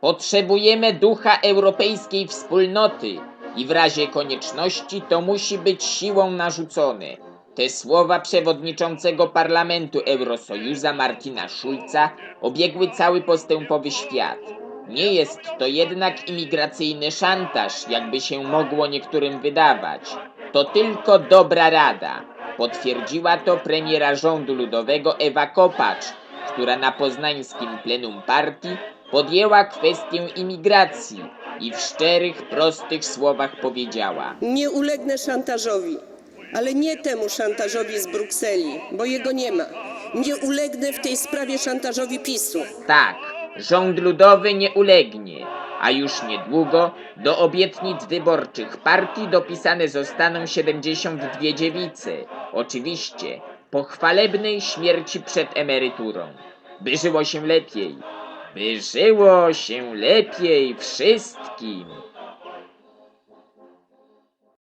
Potrzebujemy ducha europejskiej wspólnoty i w razie konieczności to musi być siłą narzucone. Te słowa przewodniczącego parlamentu Eurosojuza Martina Schulza obiegły cały postępowy świat. Nie jest to jednak imigracyjny szantaż, jakby się mogło niektórym wydawać. To tylko dobra rada. Potwierdziła to premiera rządu ludowego Ewa Kopacz, która na poznańskim plenum partii podjęła kwestię imigracji i w szczerych, prostych słowach powiedziała: Nie ulegnę szantażowi, ale nie temu szantażowi z Brukseli, bo jego nie ma. Nie ulegnę w tej sprawie szantażowi PiSu. Tak, rząd ludowy nie ulegnie, a już niedługo do obietnic wyborczych partii dopisane zostaną 72 dziewice. Oczywiście po chwalebnej śmierci przed emeryturą. By żyło się lepiej. By żyło się lepiej wszystkim.